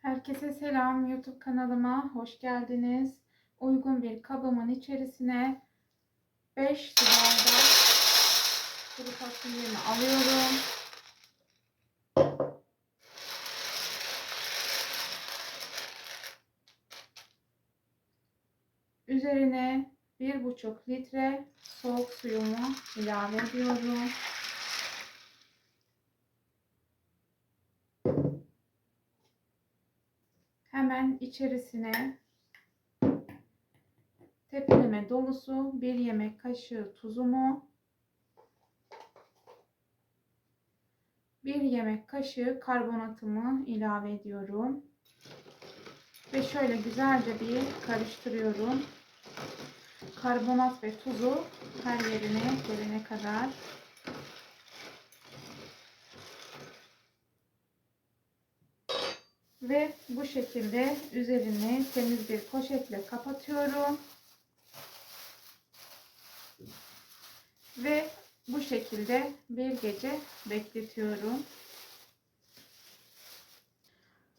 Herkese selam. YouTube kanalıma hoş geldiniz. Uygun bir kabımın içerisine 5 su bardak kuru fasulyemi alıyorum. Üzerine 1,5 litre soğuk suyumu ilave ediyorum. Hemen içerisine tepeleme dolusu bir yemek kaşığı tuzumu, bir yemek kaşığı karbonatımı ilave ediyorum. Ve şöyle güzelce bir karıştırıyorum. Karbonat ve tuzu her yerine gelene kadar. Ve bu şekilde üzerini temiz bir poşetle kapatıyorum. Ve bu şekilde bir gece bekletiyorum.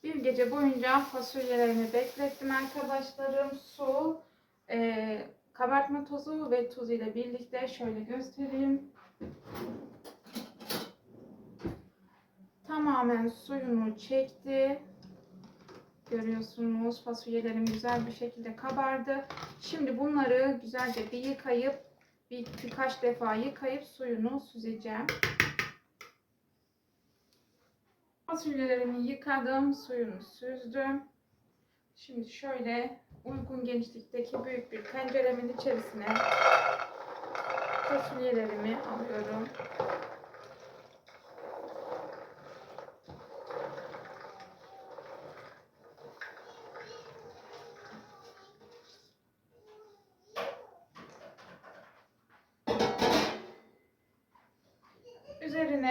Bir gece boyunca fasulyelerimi beklettim arkadaşlarım. Su, e, kabartma tozu ve tuz ile birlikte şöyle göstereyim. Tamamen suyunu çekti. Görüyorsunuz fasulyelerim güzel bir şekilde kabardı. Şimdi bunları güzelce bir yıkayıp bir, birkaç defa yıkayıp suyunu süzeceğim. Fasulyelerimi yıkadım, suyunu süzdüm. Şimdi şöyle uygun genişlikteki büyük bir tenceremin içerisine fasulyelerimi alıyorum.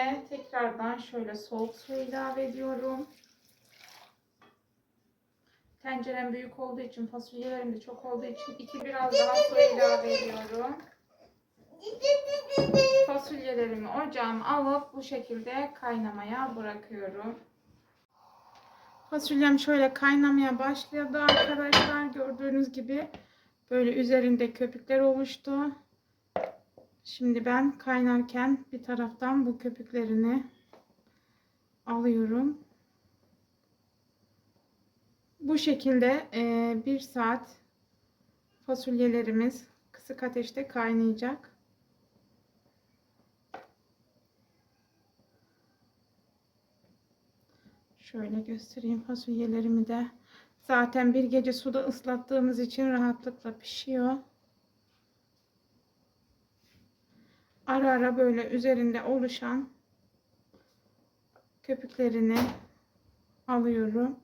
Üzerine tekrardan şöyle soğuk su ilave ediyorum. Tencerem büyük olduğu için, fasulyelerim de çok olduğu için iki biraz daha su ilave ediyorum. Fasulyelerimi ocağıma alıp bu şekilde kaynamaya bırakıyorum. Fasulyem şöyle kaynamaya başladı arkadaşlar. Gördüğünüz gibi böyle üzerinde köpükler oluştu. Şimdi ben kaynarken bir taraftan bu köpüklerini alıyorum. Bu şekilde e, bir saat fasulyelerimiz kısık ateşte kaynayacak. Şöyle göstereyim fasulyelerimi de. Zaten bir gece suda ıslattığımız için rahatlıkla pişiyor. Ara ara böyle üzerinde oluşan köpüklerini alıyorum.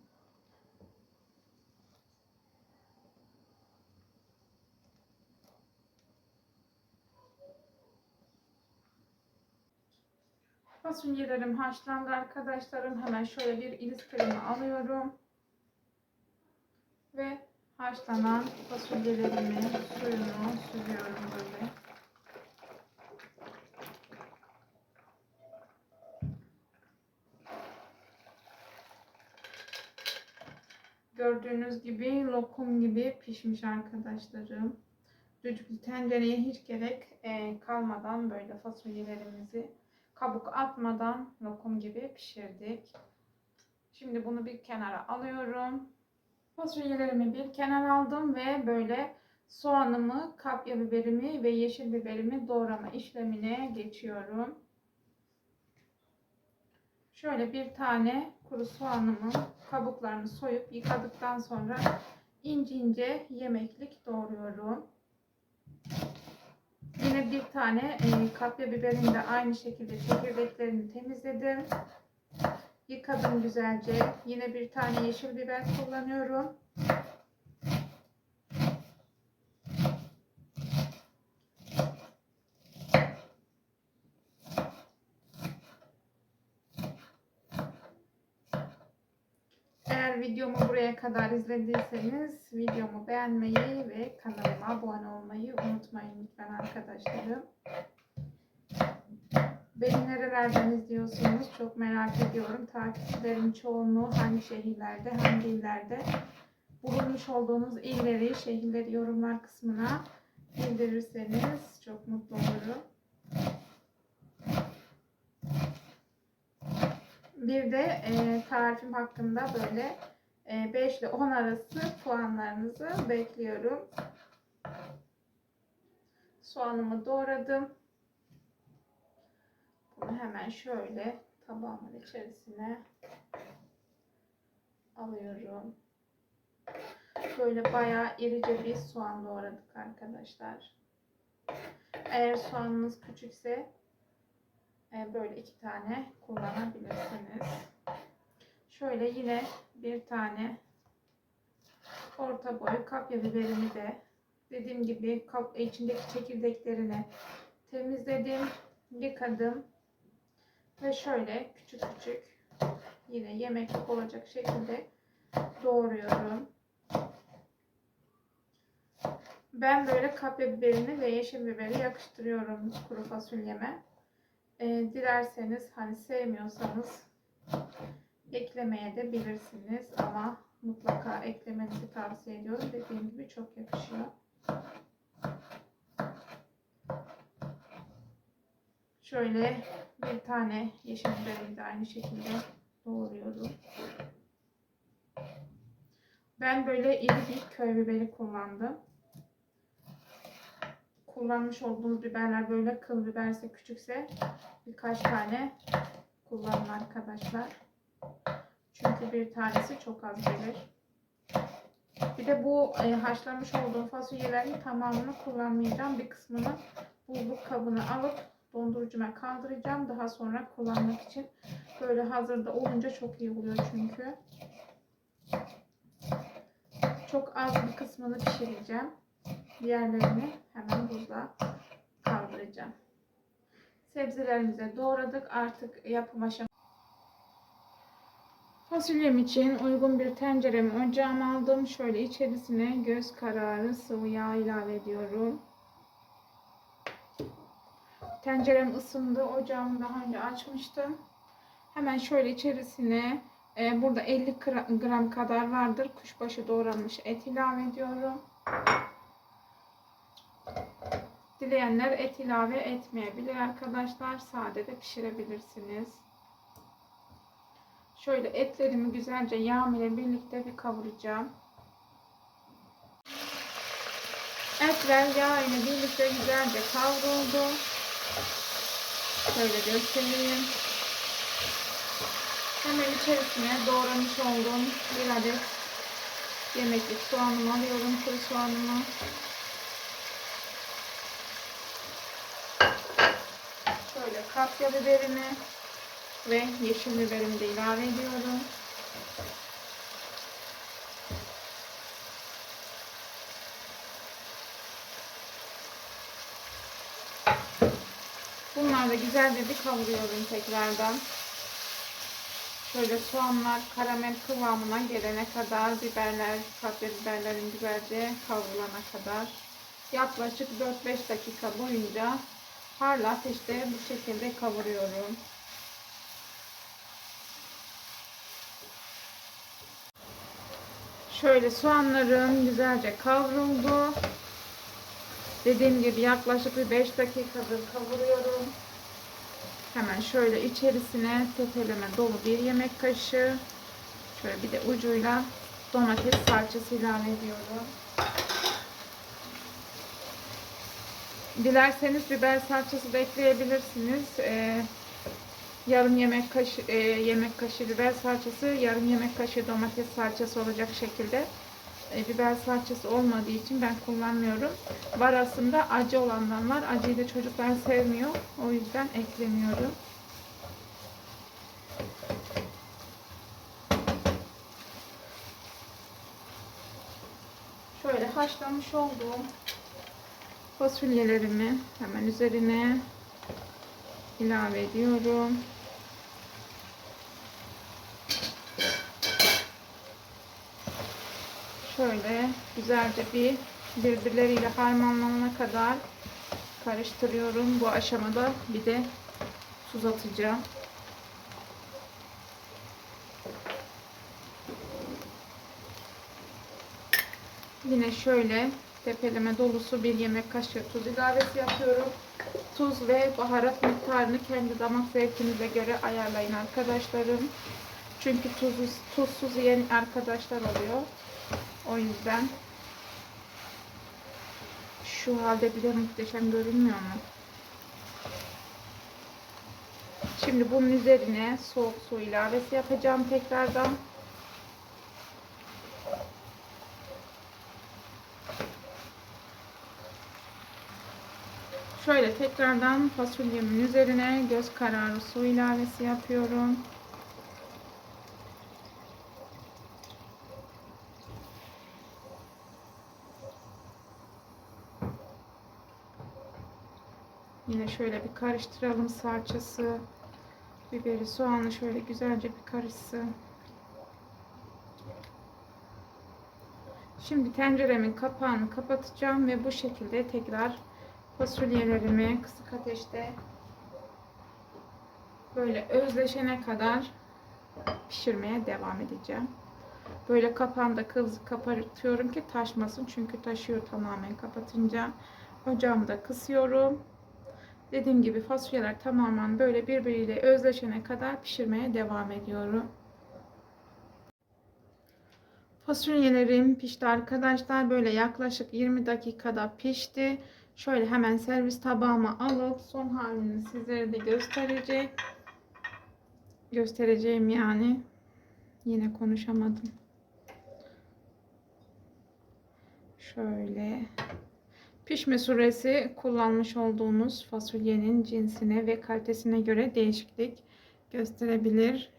Fasulyelerim haşlandı arkadaşlarım. Hemen şöyle bir iliskirimi alıyorum. Ve haşlanan fasulyelerimi suyunu süzüyorum böyle. Gördüğünüz gibi lokum gibi pişmiş arkadaşlarım. Düdüklü tencereye hiç gerek e, kalmadan böyle fasulyelerimizi kabuk atmadan lokum gibi pişirdik. Şimdi bunu bir kenara alıyorum. Fasulyelerimi bir kenara aldım ve böyle soğanımı, kapya biberimi ve yeşil biberimi doğrama işlemine geçiyorum. Şöyle bir tane kuru soğanımı kabuklarını soyup yıkadıktan sonra ince ince yemeklik doğruyorum. Yine bir tane e, kapya biberini de aynı şekilde çekirdeklerini temizledim. Yıkadım güzelce. Yine bir tane yeşil biber kullanıyorum. Eğer videomu buraya kadar izlediyseniz videomu beğenmeyi ve kanalıma abone olmayı unutmayın lütfen arkadaşlarım. Beni nerelerden izliyorsunuz çok merak ediyorum. Takipçilerimin çoğunluğu hangi şehirlerde, hangi illerde bulunmuş olduğunuz illeri, şehirleri yorumlar kısmına bildirirseniz çok mutlu olurum. Bir de e, tarifim hakkında böyle e, 5 ile 10 arası puanlarınızı bekliyorum. Soğanımı doğradım. Bunu hemen şöyle tabağımın içerisine alıyorum. Böyle bayağı irice bir soğan doğradık arkadaşlar. Eğer soğanınız küçükse böyle iki tane kullanabilirsiniz. Şöyle yine bir tane orta boy kapya biberimi de dediğim gibi kap, içindeki çekirdeklerini temizledim, yıkadım ve şöyle küçük küçük yine yemeklik olacak şekilde doğruyorum. Ben böyle kapya biberini ve yeşil biberi yakıştırıyorum kuru fasulyeme. Ee, dilerseniz hani sevmiyorsanız eklemeye de bilirsiniz ama mutlaka eklemenizi tavsiye ediyorum. Dediğim gibi çok yakışıyor. Şöyle bir tane yeşil biberi de aynı şekilde doğruyorum. Ben böyle iri bir köy biberi kullandım. Kullanmış olduğunuz biberler böyle kıl biberse küçükse birkaç tane kullanın arkadaşlar. Çünkü bir tanesi çok az gelir. Bir de bu e, haşlamış olduğum fasulyelerin tamamını kullanmayacağım. Bir kısmını buzluk kabına alıp dondurucuma kaldıracağım. Daha sonra kullanmak için böyle hazırda olunca çok iyi oluyor çünkü. Çok az bir kısmını pişireceğim. Diğerlerini hemen buzluğa kaldıracağım. Sebzelerimizi doğradık. Artık yapım aşaması. Fasulyem için uygun bir tenceremi ocağıma aldım. Şöyle içerisine göz kararı sıvı yağ ilave ediyorum. Tencerem ısındı. Ocağımı daha önce açmıştım. Hemen şöyle içerisine e, burada 50 gra- gram kadar vardır. Kuşbaşı doğranmış et ilave ediyorum. Dileyenler et ilave etmeyebilir arkadaşlar. Sade de pişirebilirsiniz. Şöyle etlerimi güzelce yağ ile birlikte bir kavuracağım. Etler yağ ile birlikte güzelce kavruldu. Şöyle göstereyim. Hemen içerisine doğramış olduğum bir adet yemeklik soğanımı alıyorum. Kuru soğanımı. Şöyle kapya biberimi ve yeşil biberimi de ilave ediyorum. Bunları da güzelce bir kavuruyorum tekrardan. Şöyle soğanlar karamel kıvamına gelene kadar biberler, kapya biberlerin güzelce kavrulana kadar yaklaşık 4-5 dakika boyunca harlı ateşte bu şekilde kavuruyorum. Şöyle soğanlarım güzelce kavruldu. Dediğim gibi yaklaşık bir 5 dakikadır kavuruyorum. Hemen şöyle içerisine tepeleme dolu bir yemek kaşığı. Şöyle bir de ucuyla domates salçası ilave ediyorum. Dilerseniz biber salçası da ekleyebilirsiniz. Ee, yarım yemek kaşığı e, yemek kaşığı biber salçası, yarım yemek kaşığı domates salçası olacak şekilde e, biber salçası olmadığı için ben kullanmıyorum. Var aslında acı olandan var. Acıyı da çocuklar sevmiyor. O yüzden eklemiyorum. Şöyle haşlamış olduğum fasulyelerimi hemen üzerine ilave ediyorum. Şöyle güzelce bir birbirleriyle harmanlanana kadar karıştırıyorum. Bu aşamada bir de tuz atacağım. Yine şöyle tepeleme dolusu bir yemek kaşığı tuz ilavesi yapıyorum. Tuz ve baharat miktarını kendi damak zevkinize göre ayarlayın arkadaşlarım. Çünkü tuzsuz, tuzsuz yiyen arkadaşlar oluyor. O yüzden şu halde bile muhteşem görünmüyor mu? Şimdi bunun üzerine soğuk su ilavesi yapacağım tekrardan. Şöyle tekrardan fasulyemin üzerine göz kararı su ilavesi yapıyorum. Yine şöyle bir karıştıralım salçası, biberi, soğanı şöyle güzelce bir karışsın. Şimdi tenceremin kapağını kapatacağım ve bu şekilde tekrar fasulyelerimi kısık ateşte böyle özleşene kadar pişirmeye devam edeceğim. Böyle kapağını da kız kapatıyorum ki taşmasın. Çünkü taşıyor tamamen kapatınca. Ocağımı kısıyorum. Dediğim gibi fasulyeler tamamen böyle birbiriyle özleşene kadar pişirmeye devam ediyorum. Fasulyelerim pişti arkadaşlar. Böyle yaklaşık 20 dakikada pişti. Şöyle hemen servis tabağıma alıp son halini sizlere de gösterecek. Göstereceğim yani. Yine konuşamadım. Şöyle. Pişme süresi kullanmış olduğunuz fasulyenin cinsine ve kalitesine göre değişiklik gösterebilir.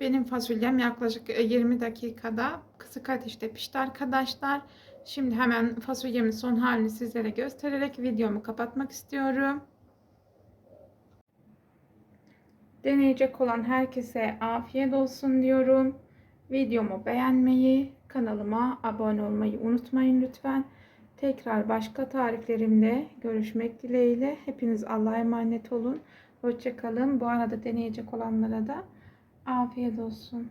Benim fasulyem yaklaşık 20 dakikada kısık ateşte pişti arkadaşlar. Şimdi hemen fasulyemin son halini sizlere göstererek videomu kapatmak istiyorum. Deneyecek olan herkese afiyet olsun diyorum. Videomu beğenmeyi, kanalıma abone olmayı unutmayın lütfen. Tekrar başka tariflerimde görüşmek dileğiyle. Hepiniz Allah'a emanet olun. Hoşçakalın. Bu arada deneyecek olanlara da afiyet olsun.